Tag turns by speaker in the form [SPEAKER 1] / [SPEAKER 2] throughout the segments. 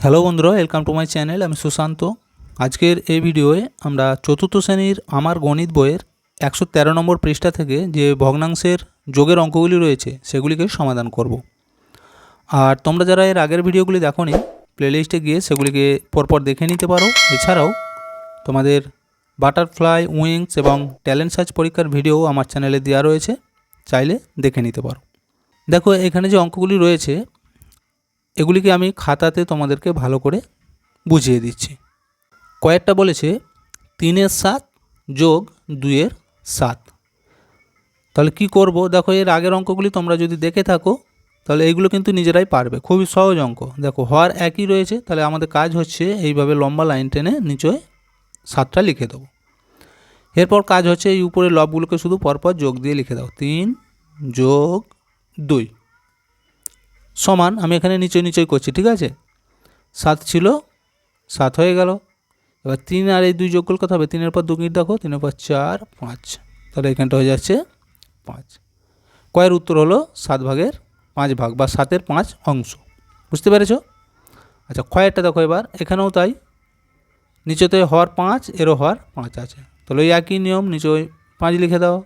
[SPEAKER 1] Hello বন্ধুরা welcome to my channel আমি সুশান্ত। আজকের এই ভিডিওয়ে আমরা চতুর্থ শ্রেণির আমার গণিত বইয়ের একশো তেরো নম্বর পৃষ্ঠা থেকে যে ভগ্নাংশের যোগের অঙ্কগুলি রয়েছে, সেগুলিকে সমাধান করব। আর তোমরা যারা এর আগের ভিডিওগুলি দেখোনি প্লেলিস্টে গিয়ে সেগুলিকে পরপর দেখে নিতে পারো। এছাড়াও, তোমাদের বাটারফ্লাই উইংস এবং ট্যালেন্ট সার্চ পরীক্ষার ভিডিও আমার চ্যানেলে দেওয়া রয়েছে, চাইলে দেখে নিতে পারো। দেখো, এখানে যে অঙ্কগুলি রয়েছে এগুলিকে আমি খাতাতে তোমাদেরকে ভালো করে বুঝিয়ে দিচ্ছি। কয়েকটা বলেছে, তিনের সাত যোগ দুইয়ের সাত। তাহলে কি করব? দেখো, এর আগের অঙ্কগুলি তোমরা যদি দেখে থাকো, তাহলে এইগুলো কিন্তু নিজেরাই পারবে। খুবই সহজ অঙ্ক। দেখো হওয়ার একই রয়েছে, তাহলে আমাদের কাজ হচ্ছে এইভাবে লম্বা লাইন টেনে নিচে সাতটা লিখে দেবো। এরপর কাজ হচ্ছে এই উপরে লবগুলোকে শুধু পরপর যোগ দিয়ে লিখে দাও। তিন যোগ দুই। সমান, আমি এখানে নিচে নিচেই করছি, ঠিক আছে? সাত ছিল, সাত হয়ে গেল। এবার তিন আর এই দুই যোগ কত হবে? তিনের পর দু গিট দেখো, তিনের পর চার, পাঁচ। তাহলে এখানটা হয়ে যাচ্ছে পাঁচ। কয়ের উত্তর হলো সাত ভাগের পাঁচ ভাগ বা সাতের পাঁচ অংশ। বুঝতে পেরেছ? আচ্ছা ক্ষয়েরটা দেখো এবার। এখানেও তাই। নিচেতে হওয়ার পাঁচ, এরও হওয়ার পাঁচ আছে। তাহলে ওই একই নিয়ম, নিচে পাঁচ লিখে দাও।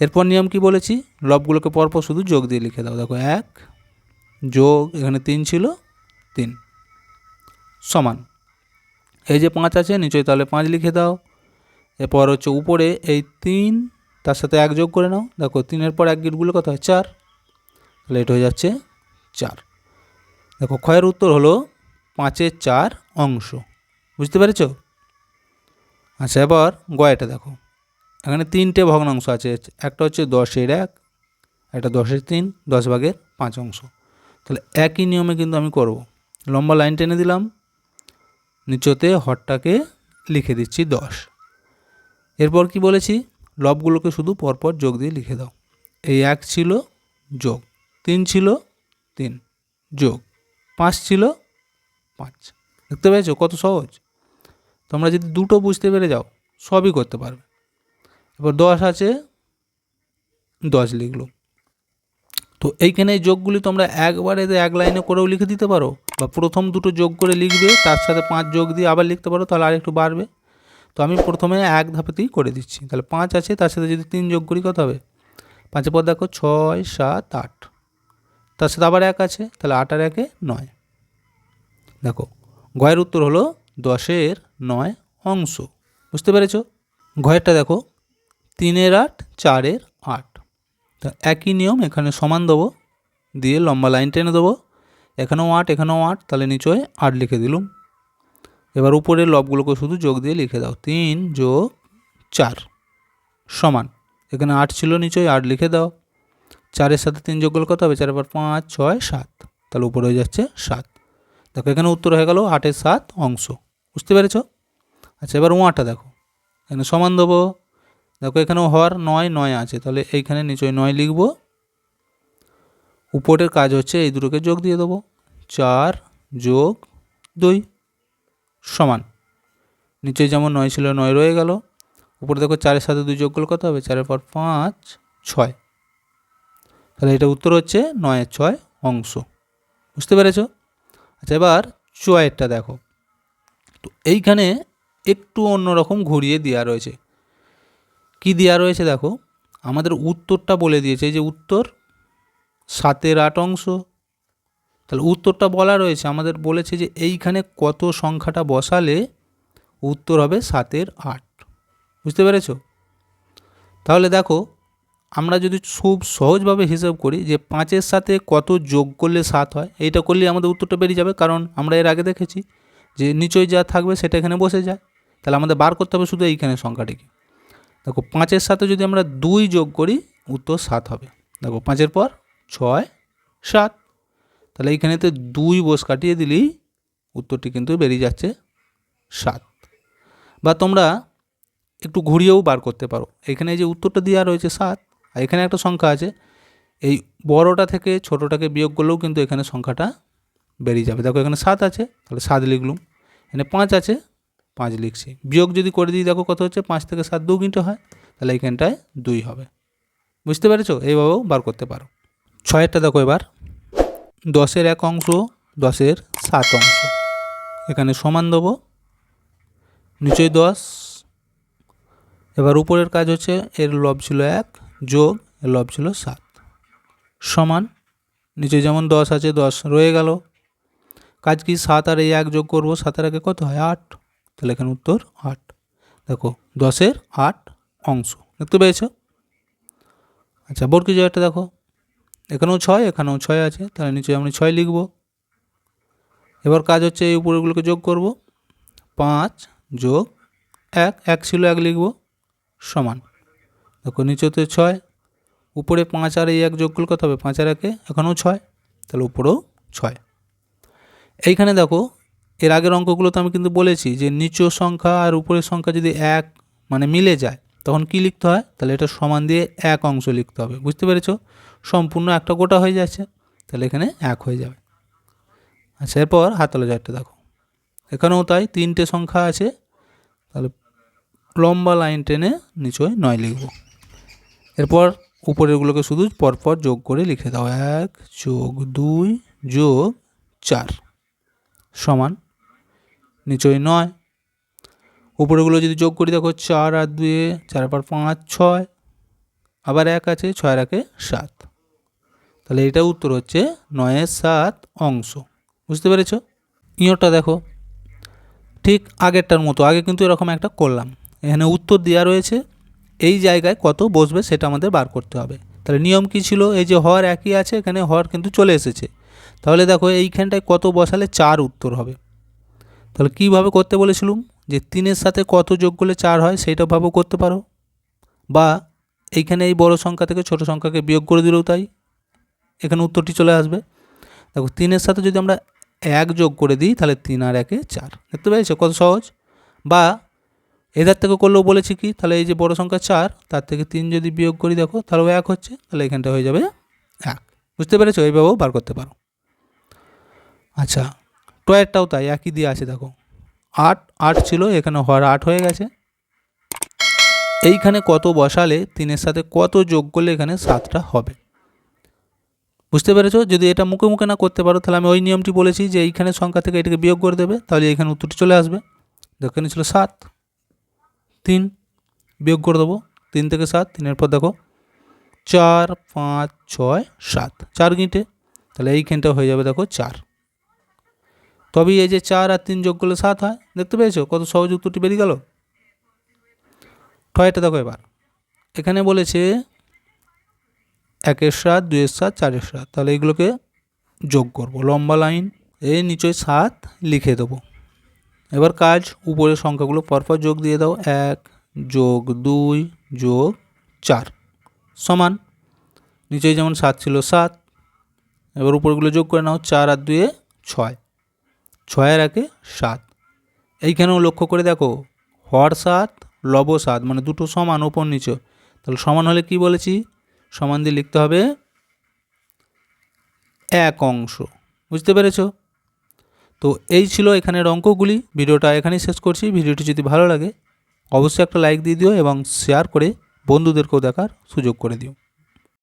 [SPEAKER 1] এরপর নিয়ম কি বলেছি? লবগুলোকে পরপর শুধু যোগ দিয়ে লিখে দাও। দেখো, এক যোগ এখানে তিন ছিল, তিন। সমান। এই যে পাঁচ আছে, নিচে তাহলে পাঁচ লিখে দাও। এরপর হচ্ছে উপরে এই তিন, তার সাথে এক যোগ করে নাও। দেখো, তিনের পর এক গিটগুলো কত হয়? চার। তাহলে এটা হয়ে যাচ্ছে চার। দেখো, ক্ষয়ের উত্তর হলো পাঁচের চার অংশ। বুঝতে পেরেছ? আচ্ছা এবার গয়টা দেখো। এখানে তিনটে ভগ্নাংশ আছে, একটা হচ্ছে দশের এক, একটা দশের তিন, দশ ভাগের পাঁচ অংশ। তাহলে একই নিয়মে কিন্তু আমি করব। লম্বা লাইন টেনে দিলাম, নিচতে হরটাকে লিখে দিচ্ছি দশ। এরপর কি বলেছি? লবগুলোকে শুধু পরপর যোগ দিয়ে লিখে দাও। এই এক ছিল যোগ, তিন ছিল তিন, যোগ, পাঁচ ছিল পাঁচ। দেখতে পেয়েছ? কত সহজ। তোমরা যদি দুটো বুঝতে পেরে যাও, সবই করতে পারবে। এবার দশ আছে, দশ লিখলো। তো এইখানে যোগগুলি তোমরা একবারে এক লাইনে করেও লিখে দিতে পারো, বা প্রথম দুটো যোগ করে লিখবে, তার সাথে পাঁচ যোগ দিয়ে আবার লিখতে পারো, তাহলে আর একটু বাড়বে। তো আমি প্রথমে এক ধাপেতেই করে দিচ্ছি। তাহলে পাঁচ আছে, তার সাথে যদি তিন যোগ করি কত হবে? পাঁচের পর দেখো ছয়, সাত, আট। তার সাথে আবার এক আছে, তাহলে আট আর একে নয়। দেখো গয়ের উত্তর হলো দশের নয় অংশ। বুঝতে পেরেছ? ঘয়েরটা দেখো তিনের আট, চারের আট। তা একই নিয়ম, এখানে সমান দেবো, দিয়ে লম্বা লাইন টেনে দেবো। এখানেও আট এখানেও আট, তাহলে নিচয় আট লিখে দিলুম। এবার উপরের লবগুলোকে শুধু যোগ দিয়ে লিখে দাও। তিন যোগ চার, সমান। এখানে আট ছিল নিচয়, আট লিখে দাও। চারের সাথে তিন যোগ করলে কত হবে? চারের পর পাঁচ, ছয়, সাত। তাহলে উপরে হয়ে যাচ্ছে সাত। দেখো, এখানে উত্তর হয়ে গেল আটের সাত অংশ। বুঝতে পেরেছ? আচ্ছা এবার ওয়াটা দেখো। এখানে সমান দেবো। দেখো, এখানেও হওয়ার নয় নয় আছে। তাহলে এইখানে নিচয় নয় লিখব। উপরের কাজ হচ্ছে এই দুটোকে যোগ দিয়ে দেবো। চার যোগ দুই সমান। নিচে যেমন নয় ছিল, নয় রয়ে গেল। উপরে দেখো, চারের সাথে দুই যোগ করলে কত হবে? চারের পর পাঁচ, ছয়। তাহলে এটা উত্তর হচ্ছে নয়ের ছয় অংশ। বুঝতে পেরেছ? আচ্ছা এবার চয়েরটা দেখো। তো এইখানে একটু অন্যরকম ঘুরিয়ে দেওয়া রয়েছে। কি দেওয়া রয়েছে দেখো? আমাদের উত্তরটা বলে দিয়েছে যে উত্তর, সাতের আট অংশ। তাহলে উত্তরটা বলা রয়েছে, আমাদের বলেছে যে এইখানে কত সংখ্যাটা বসালে উত্তর হবে সাতের আট। বুঝতে পেরেছ? তাহলে দেখো, আমরা যদি খুব সহজভাবে হিসাব করি যে পাঁচের সাথে কত যোগ করলে সাত হয়, এইটা করলে আমাদের উত্তরটা বেরিয়ে যাবে, কারণ আমরা এর আগে দেখেছি যে নিচয় যা থাকবে সেটা এখানে বসে যায়। তাহলে আমাদের বার করতে হবে শুধু এইখানে সংখ্যাটিকে। দেখো পাঁচের সাথে যদি আমরা দুই যোগ করি, উত্তর সাত হবে। দেখো পাঁচের পর ছয়, সাত। তাহলে এইখানেতে দুই বোস কাটিয়ে দিলেই উত্তরটি কিন্তু বেরিয়ে যাচ্ছে সাত। বা তোমরা একটু ঘুরিয়েও বার করতে পারো। এখানে যে উত্তরটা দেওয়া রয়েছে সাত, আর এখানে একটা সংখ্যা আছে, এই বড়টা থেকে ছোটোটাকে বিয়োগ করলেও কিন্তু এখানে সংখ্যাটা বেরিয়ে যাবে। দেখো এখানে সাত আছে, তাহলে সাত লিখলুম। এখানে পাঁচ আছে পাঁচ লিখছি। বিয়োগ যদি করে দিই, দেখো কত হচ্ছে? পাঁচ থেকে সাত দু মিনিট হয়, তাহলে এখানটায় দুই হবে। বুঝতে পেরেছ? এইভাবেও বার করতে পারো। ছয়েরটা দেখো এবার। দশের এক অংশ, দশের সাত অংশ। এখানে সমান দেবো। নিচয় দশ। এবার উপরের কাজ হচ্ছে, এর লব ছিল এক, যোগ, এর লব ছিল সাত। সমান। নিচে যেমন দশ আছে, দশ রয়ে গেল। কাজ কি? সাত আর এই এক যোগ করব, সাতের আগে কত হয়? আট। তাহলে এখানে উত্তর আট। দেখো, দশের আট অংশ, দেখতে পেয়েছ? আচ্ছা বর্গি জয়টা দেখো? এখানেও ছয় এখানেও ছয় আছে, তাহলে নিচে আমি ছয় লিখব। এবার কাজ হচ্ছে এই উপরেগুলোকে যোগ করব। পাঁচ যোগ এক এক ছিল এক লিখব, সমান। দেখো নিচেতে ছয়, উপরে পাঁচ আর এই এক যোগ করলে কত হবে? পাঁচ আর একে, এখানেও ছয়, তাহলে উপরেও ছয়। এইখানে দেখো এর আগের অঙ্কগুলোতে আমি কিন্তু বলেছি যে নিচু সংখ্যা আর উপরের সংখ্যা যদি এক মানে মিলে যায়, তখন কি লিখতে হয়? তাহলে এটা সমান দিয়ে এক অংশ লিখতে হবে। বুঝতে পেরেছ? সম্পূর্ণ একটা গোটা হয়ে যাচ্ছে, তাহলে এখানে এক হয়ে যাবে। আচ্ছা এরপর হাতলে চারটে দেখো। এখানেও তাই তিনটে সংখ্যা আছে, তাহলে লম্বা লাইন টেনে নিচয় নয় লিখব। এরপর উপরেরগুলোকে শুধু পরপর যোগ করে লিখে দাও। এক যোগ দুই যোগ চার সমান নিচয় নয়। উপরেগুলো যদি যোগ করি, দেখো চার আর দুয়ে চার পর পাঁচ ছয়, আবার এক আছে, ছয় একে সাত। তাহলে এটা উত্তর হচ্ছে নয়ের সাত অংশ। বুঝতে পেরেছ? ইঁয়োটা দেখো, ঠিক আগেরটার মতো, আগে কিন্তু এরকম একটা করলাম। এখানে উত্তর দেওয়া রয়েছে, এই জায়গায় কত বসবে সেটা আমাদের বার করতে হবে। তাহলে নিয়ম কি ছিল? এই যে হর একই আছে, এখানে হর কিন্তু চলে এসেছে। তাহলে দেখো এইখানটায় কত বসালে চার উত্তর হবে। তাহলে কীভাবে করতে বলেছিলুম? যে তিনের সাথে কত যোগ করলে চার হয় সেইটাভাবেও করতে পারো। বা এইখানে এই বড় সংখ্যা থেকে ছোট সংখ্যাকে বিয়োগ করে দিলেও তাই। এখানে উত্তরটি চলে আসবে। দেখো, তিনের সাথে যদি আমরা এক যোগ করে দিই, তাহলে তিন আর একে চার। দেখতে পেয়েছ? কত সহজ? বা এদের থেকে করলেও বলেছি কি? তাহলে এই যে বড় সংখ্যা চার, তার থেকে তিন যদি বিয়োগ করি, দেখো, তাহলেও এক হচ্ছে। তাহলে এখানটা হয়ে যাবে এক। বুঝতে পেরেছ? এইভাবেও বার করতে পারো। আচ্ছা টয়েরটাও তাই, একই দিয়ে আছে, দেখো। আট আট ছিল, এখানে হর আট হয়ে গেছে। এইখানে কত বসালে, তিনের সাথে কত যোগ করলে এখানে সাতটা হবে। বুঝতে পেরেছ? যদি এটা মুখে মুখে না করতে পারো, তাহলে আমি ওই নিয়মটি বলেছি যে এইখানে সংখ্যা থেকে এটাকে বিয়োগ করে দেবে, তাহলে এখানে উত্তরটি চলে আসবে। এখানে ছিল সাত, তিন, বিয়োগ করে দেবো, তিন থেকে সাত, তিনের পর দেখো, চার, পাঁচ, ছয়, সাত। চার গিঁটে, তাহলে এইখানটা হয়ে যাবে, দেখো, চার। তবেই এই যে চার আর তিন যোগ করলে সাত হয়, দেখতে পেয়েছ কত সহজ উত্তরটি বেরিয়ে গেল? ছয়টা দেখো এবার। এখানে বলেছে একের সাত, দুইয়ের সাত, চারের সাত। তাহলে এগুলোকে যোগ করব। লম্বা লাইন এই নিচয় সাত লিখে দেবো। এবার কাজ, উপরের সংখ্যাগুলো পরপর যোগ দিয়ে দাও। এক যোগ দুই যোগ চার সমান। নিচে যেমন সাত ছিল সাত, এবার উপরগুলো যোগ করে নাও, চার আর দুয়ে ছয়। ছয়ের একে সাত। এইখানেও লক্ষ্য করে দেখো, হর সাত, লব সাত মানে দুটো সমান ওপর নিচে। তাহলে সমান হলে কি বলেছি? সমান দিয়ে লিখতে হবে এক অংশ। বুঝতে পেরেছ? তো এই ছিল এখানের অঙ্কগুলি। ভিডিওটা এখানেই শেষ করছি। ভিডিওটি যদি ভালো লাগে, অবশ্যই একটা লাইক দিয়ে দিও এবং শেয়ার করে বন্ধুদেরকেও দেখার সুযোগ করে দিও।